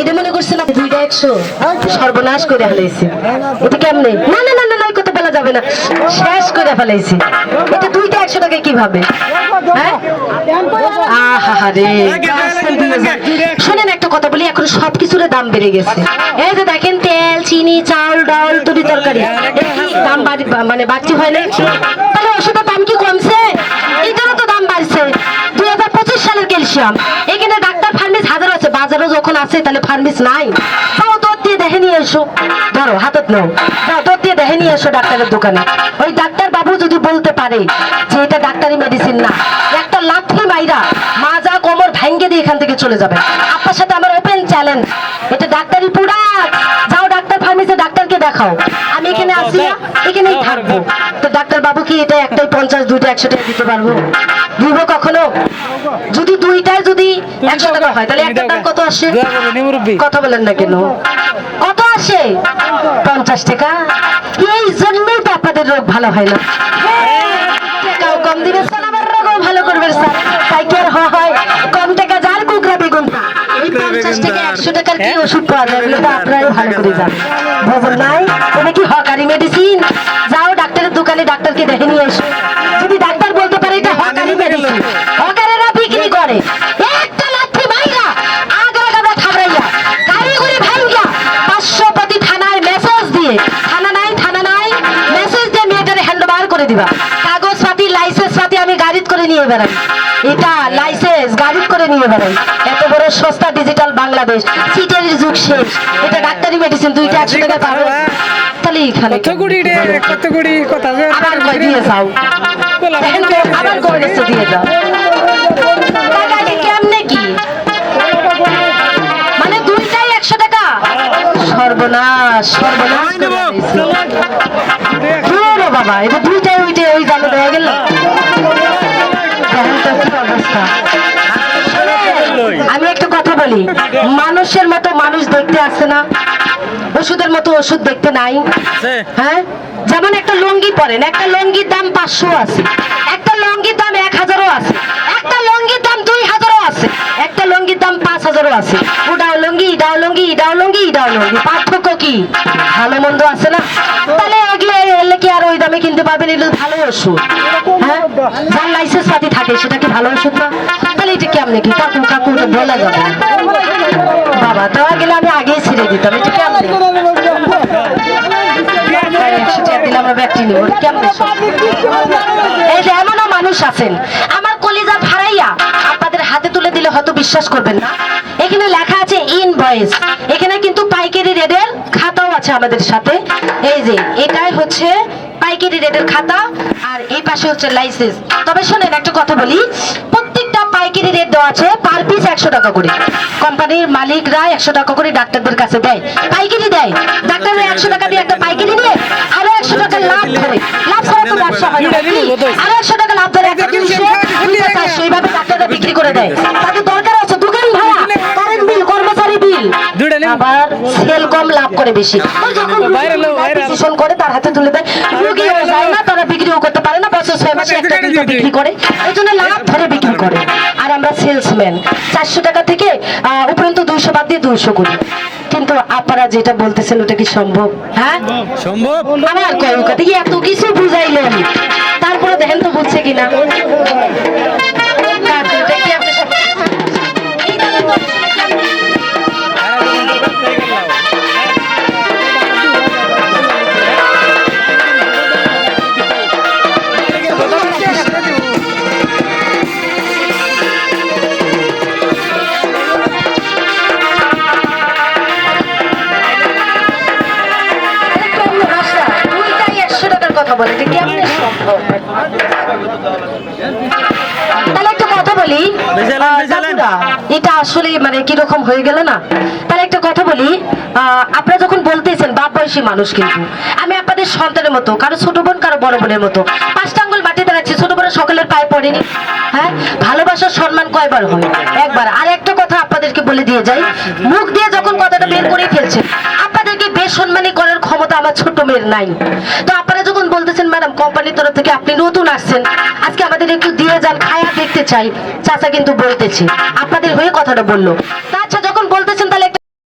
এটা মনে করছেন আপনি দুইটা একশো? সর্বনাশ করে ফেলাইছি। এটা কেমনে? না না না না না কথা বলা যাবে না। শেষ করে ফেলাইছি। এটা দুইটা একশো টাকা কীভাবে? হ্যাঁ? শোনেন একটা কথা বলি, এখন সবকিছুর দাম বেড়ে গেছে। এই যে দেখেন তেল, চিনি চাল ডাল, তরি তরকারি দাম মানে বাড়তি হয় না তাহলে ওষুধের দাম কি কমছে? এটারও তো দাম বাড়ছে। দুই হাজার পঁচিশ সালের ক্যালসিয়াম। আছে, তাহলে ফার্মিস নাই। তাও তোর দিয়ে দেখে নিয়ে এসো। ধরো, হাতত নাও। তাও তোর দিয়ে দেখে নিয়ে এসো ডাক্তারের দোকানে। ওই ডাক্তার বাবু যদি বলতে পারে যে এটা ডাক্তারি মেডিসিন না, একটা লাথি মাইরা মাজা কোমর ভাঙ্গে দিয়ে এখান থেকে চলে যাবে। আপনার সাথে আমার ওপেন চ্যালেঞ্জ এটা ডাক্তারি পুরা যাও ডাক্তার ফার্মেসি ডাক্তারকে দেখাও। এখানে আসি না এখানেই থাকব। তো ডাক্তার বাবু কি এটা একটাই পঞ্চাশ দুইটা একশো টাকা দিতে পারব? দিব কখনো? যদি দুইটায় যদি একশো টাকা হয় তাহলে একটা দাম কত আসে। কথা বলেন না কেন? কত আসে? পঞ্চাশ টাকা? এই জন্যই তো আপনাদের রোগ ভালো হয় না। কম দিবে স্যার আবার রোগও ভালো করবে স্যার। তাই কি আর হয় হয়? কম টাকা যার কুকরা বেগুন তার। এই পঞ্চাশ টাকা একশো টাকার কি ওষুধ পাওয়া যায়? এগুলো তো আপনারাই ভালো করে জানেন। বুঝলেন নাই এটা কি হকারি মেডিসিন যাও ডাক্তারের দোকানে ডাক্তারকে দেখে নিয়ে এসো। যদি ডাক্তার বলতে পারে এটা হকারি মেডিসিন হকারেরা বিক্রি করে। একটা লাথি মাইরা আগা গাদা থাবড়াইয়া গাড়ি করে ভাইয়া পাঁচশো প্রতি থানায় মেসেজ দিয়ে থানা নাই থানা নাই মেসেজ দিয়ে মেয়েটারে হ্যান্ডওভার করে দিবা। পাতি আমি গাড়িত করে নিয়ে বেড়াই। এটা লাইসেন্স গাড়িত করে নিয়ে বেড়াই। এত বড় সস্তা ডিজিটাল বাংলাদেশ সিটের যুগ শেষ। এটা ডাক্তারি মেডিসিন দুইটা একশো টাকা পাবে। তাহলে এখানে আবার কয় দিয়ে যাও। আবার দিচ্ছে দিয়ে যাও। কেমনে কি? মানে দুইটাই একশো টাকা? সর্বনাশ সর্বনাশ বাবা এটা দুইটাই ওইটাই ওই জানো দেওয়া গেল। কি অবস্থা আমি একটা কথা বলি। মানুষের মতো মানুষ দেখতে আসছে না। ওষুধের মতো ওষুধ দেখতে নাই। হ্যাঁ? যেমন একটা লুঙ্গি পরেন একটা লুঙ্গির দাম পাঁচশো আছে। একটা লুঙ্গির দাম এক হাজারও আছে। একটা লুঙ্গির দাম দুই হাজারও আছে। একটা লুঙ্গির দাম পাঁচ হাজারও আছে। ওটাও লুঙ্গি ইডাও লুঙ্গি ইডাও লুঙ্গি ইডাও লুঙ্গি। পার্থক্য কি? ভালো মন্দ আছে না? তাহলে কি আর ওই দামে কিনতে পারবেন এগুলো ভালো ওষুধ। হ্যাঁ? যার লাইসেন্স পাতি থাকে সেটা কি ভালো ওষুধ না? তাহলে এটা কেমনে কি? কাকু কাকু বলা যাবে বাবা দেওয়া গেলে আমি আগেই ছেড়ে দিতাম এটা কেমনে? এমনও মানুষ আছেন আমার কলিজা ভাড়াইয়া আপনাদের হাতে তুলে দিলে হয়তো বিশ্বাস করবেন না। এখানে লেখা আছে ইনভয়েস এখানে কিন্তু পাইকারি খাতাও আছে আমাদের সাথে। এই যে এটাই হচ্ছে পাইকারি রেটের খাতা আর এই পাশে হচ্ছে লাইসেন্স। তবে শোনেন একটা কথা বলি প্রত্যেকটা পাইকারি রেট দেওয়া আছে পার পিস একশো টাকা করে। কোম্পানির মালিকরা একশো টাকা করে ডাক্তারদের কাছে দেয়। পাইকারি দেয়। ডাক্তাররা একশো টাকা দিয়ে একটা পাইকারি নিয়ে আরও একশো টাকা লাভ ধরে লাভ ছাড়া তো ব্যবসা হয় না। আরও একশো টাকা লাভ ধরে একটা চারশো এইভাবে ডাক্তাররা বিক্রি করে দেয়। সেল লাভ করে বেশি। যখন ডিসিশন করে তার হাতে তুলে দেয়। রুগীও যায় না তারা বিক্রিও করতে পারে না বছর ছয় মাসে একটা দুইটা বিক্রি করে। এই জন্য লাভ ধরে বিক্রি করে। আর আমরা সেলসম্যান চারশো টাকা থেকে আহ, উপরন্ত দুইশো বাদ দিয়ে দুইশো করি। কিন্তু আপনারা যেটা বলতেছেন ওটা কি সম্ভব? হ্যাঁ? সম্ভব। আমার কয় কথা এই এত কিছু বুঝাইলেন। তারপরে দেখেন তো বুঝছে কিনা। বলে যে কেমনে সম্ভব? তাহলে একটা কথা বলি। এটা আসলে মানে কীরকম হয়ে গেল না? তাহলে একটা কথা বলি আপনারা যখন বলতেছেন বাপ বয়সী মানুষ কিন্তু আমি আপনাদের সন্তানের মতো কারও ছোট বোন কারও বড় বোনের মতো পাঁচটা আঙ্গুল ছোট সকলের পায়ে পড়েনি। হ্যাঁ? ভালোবাসার সম্মান কয়বার হয়? একবার। আর একটা কথা আপনাদেরকে বলে দিয়ে যাই মুখ দিয়ে যখন কথাটা বের করে ফেলছে আপনাদেরকে বেসম্মানি করার ক্ষমতা আমার ছোট মেয়ের নাই। তো আপনারা ম্যাডাম কোম্পানির তরফ থেকে আপনি নতুন আসছেন। আজকে আমাদের একটু দিয়ে যান, খায়া দেখতে চাই। চাচা কিন্তু বলতেছে। আপনাদের হয়ে কথাটা বলল। তা আচ্ছা যখন বলতেছেন